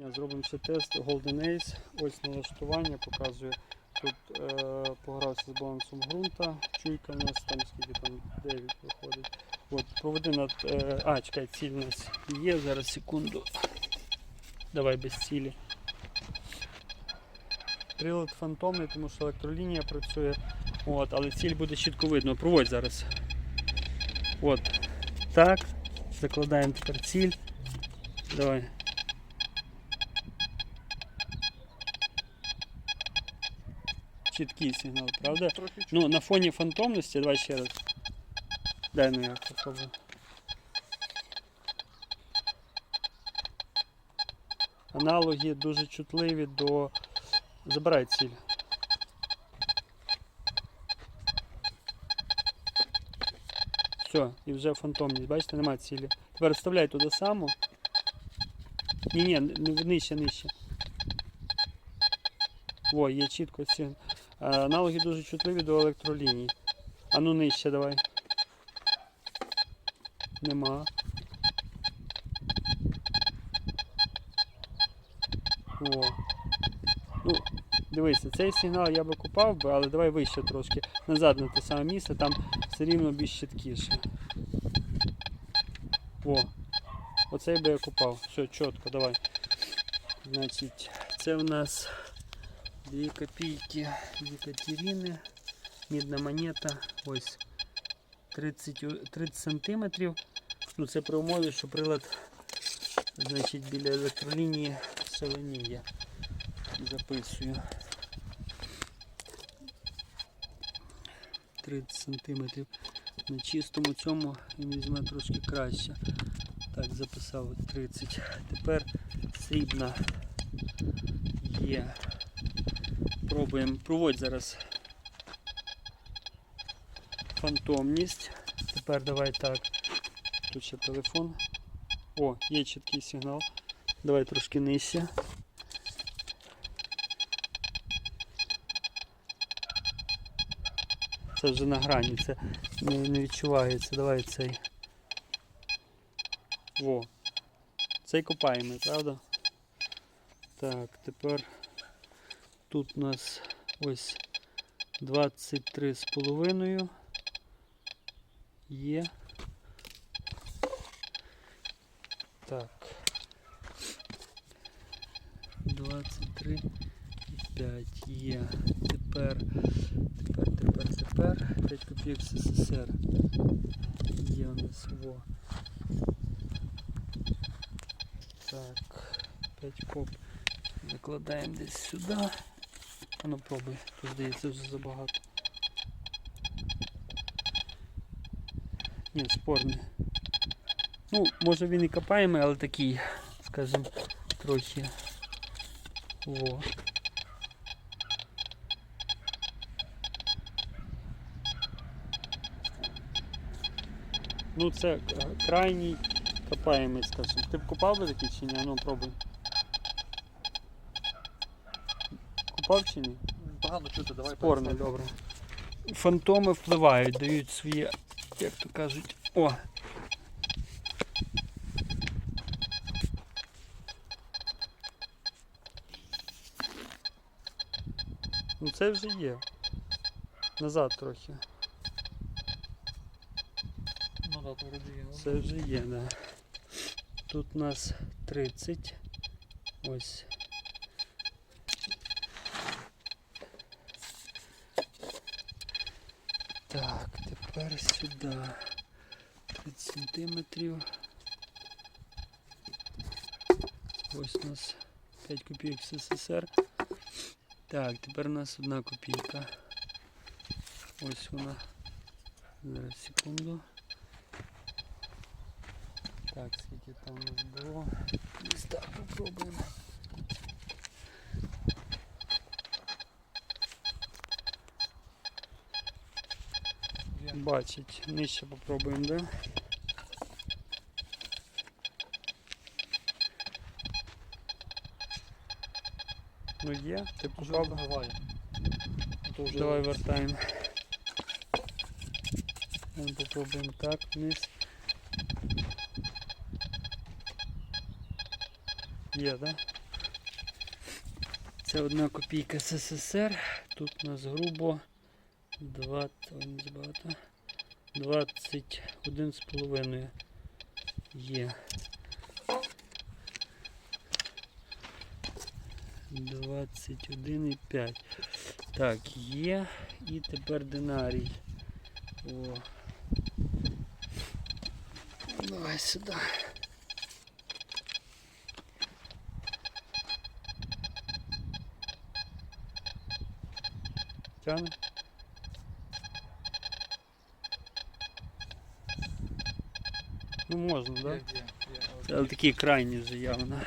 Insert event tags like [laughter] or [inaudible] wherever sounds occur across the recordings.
Ні, Зробимо ще тест Golden Ace. Ось налаштування показує. Тут е, погрався з балансом ґрунта, чуйка у нас там скільки там 9 виходить. От, проведи над. Е, а, чекай, ціль у нас є. Зараз секунду. Давай без цілі. Прилад фантомний, тому що електролінія працює. От, але ціль буде чітко видно. Проводь зараз. От. Так. Закладаємо тепер ціль. Давай. Чіткий сигнал, правда? Трохи Ну, на фоні фантомності, давай ще раз. Дай ну я попробую. Аналоги дуже чутливі до. Забирай ціль. Все, і вже фантомність, бачите, немає цілі. Тепер вставляй туди само. Ні, ні, нижче, нижче. Во, є чітко ці. Е, Аналоги дуже чутливі до електроліній. А ну нижче давай. Нема. О. Ну, дивися, цей сигнал я би купав би, але давай вище трошки. Назад на те саме місце, там все рівно більш чіткіше. О. Оцей би я купав. Все, чітко, давай. Значить, це у нас 2 копійки Екатерини. Мідна монета. Ось 30, 30 сантиметрів. Ну, це при умові, що прилад значить, біля електролінії шаленіє. Записую. 30 сантиметрів. На чистому цьому він візьме трошки краще. Так, записав 30. Тепер срібна є. Пробуємо. Проводь зараз фантомність. Тепер давай так. Тут ще телефон. О, є чіткий сигнал. Давай трошки нижче. Це вже на грані, це не, не відчувається. Давай цей. Во. Цей копаємо, правда? Так, тепер тут у нас ось 23 з половиною. Є. Так. 23 і 5 є. Тепер, тепер, тепер, тепер 5 копійок СССР. Є у нас во. Так, 5 коп. Закладаємо десь сюди. А ну пробуй, тут здається вже забагато. Ні, спорний. Ну, може він і копаємий, але такий, скажімо, трохи. Во. Ну це е, крайній копаємий, скажімо. Ти б купав би такий чи ні? Ну пробуй. Купав чи ні? погано чути, давай Спорно, переставимо. добре. Фантоми впливають, дають свої, як то кажуть, о. Ну це вже є. Назад трохи. Ну да, то вроді є. Це вже є, да. Тут у нас 30. Ось. Так, тепер сюди. 30 сантиметрів. Ось у нас 5 копійок СССР. Так, тепер у нас одна копійка. Ось вона. Зараз секунду. Так, скільки там у нас було. Десь так попробуємо. Бачить, нижче попробуємо, да? Ну є, ти попав. вже Давай вертаємо. Ми попробуємо так, вниз. Є, да? Це одна копійка СССР. Тут у нас грубо 20, ой, не забагато. 21 з половиною є. 21,5. Так, є. І тепер динарій. О. Давай сюди. Тяне? Ну можна, так? Да? Є, є, є. Це але такі крайні вже явно.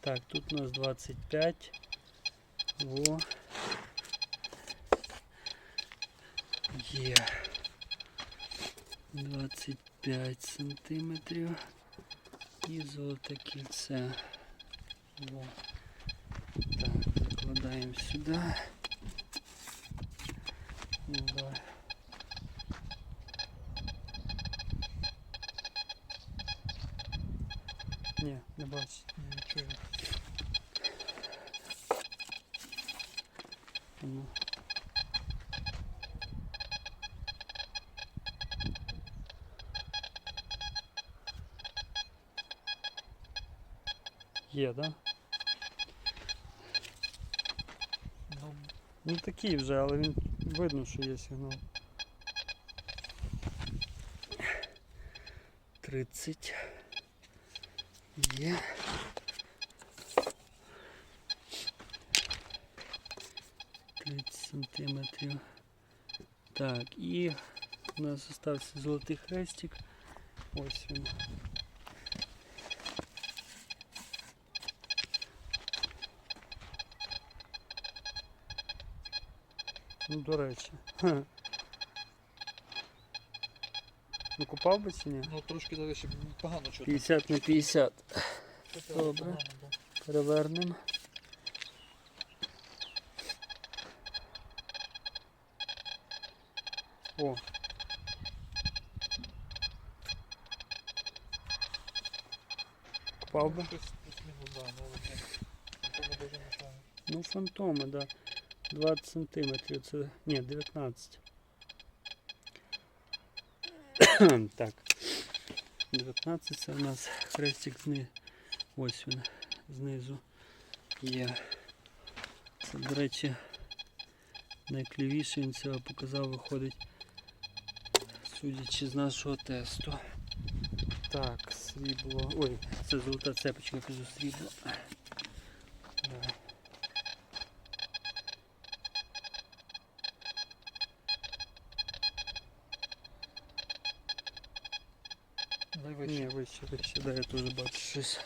Так, тут у нас 25. Во. Є. 25 сантиметрів. І золоте кільце. Во. Так, закладаємо сюди. Бачу. Нічого. Ну. Є, да? Ну, Ну такий вже, але він видно, що є сигнал. 30. Є. Тридцять сантиметрів. Так, і у нас залишився золотий хрестик. Ось він. Ну, до речі. [laughs] Ха. Ну купав би чи ні? ну трошки ще погано чути. 50 на 50. Чути, добре. да. Перевернемо. О. Купав би? Ну. Ну, фантоми, да. 20 сантиметрів, це. Ні, 19. [coughs] так. 19 це у нас хрестик зни. Ось він знизу є. Це, до речі, найклівіше він цього показав, виходить, судячи з нашого тесту. Так, срібло. Ой, це золота цепочка, кажу срібло. Да. Дай вище. Вище, вище, да, я теж бачу, щось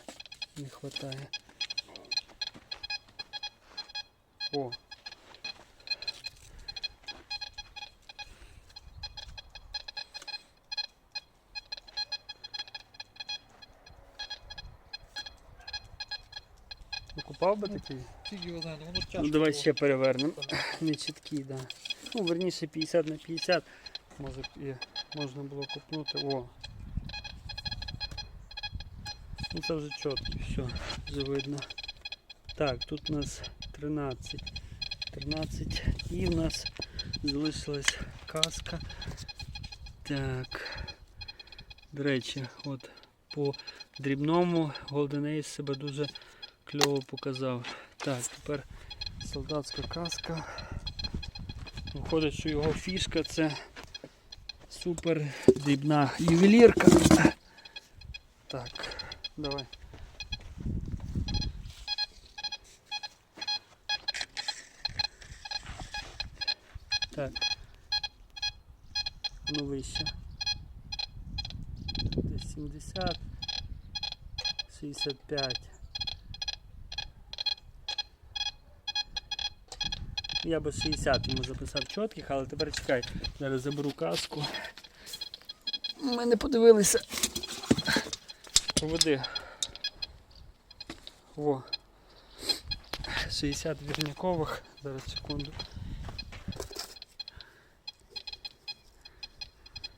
не вистачає. О. Купав би такий? Ну. Ну давай ще перевернемо. [clears throat] Не чіткий, да. Ну, верніше 50 на 50. Може і можна було купнути. О. Ну це вже чітко, все, вже видно. Так, тут у нас 13. 13. І в нас залишилась каска. Так. До речі, от по дрібному Golden Ace себе дуже кльово показав. Так, тепер солдатська каска. Виходить, що його фішка це супер дрібна ювелірка. Так, давай. Так. Ну вище. Десь 70, 65. Я би 60 йому записав чітких, але тепер чекай, зараз заберу каску. Ми не подивилися. Поведи. Во. 60 вірнякових. Зараз секунду.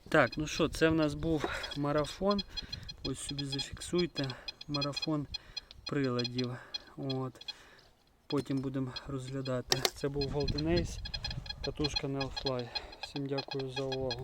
Так, ну що, це в нас був марафон. Ось собі зафіксуйте. Марафон приладів. От. потім будемо розглядати. Це був Golden Ace, катушка Nelfly. Всім дякую за увагу.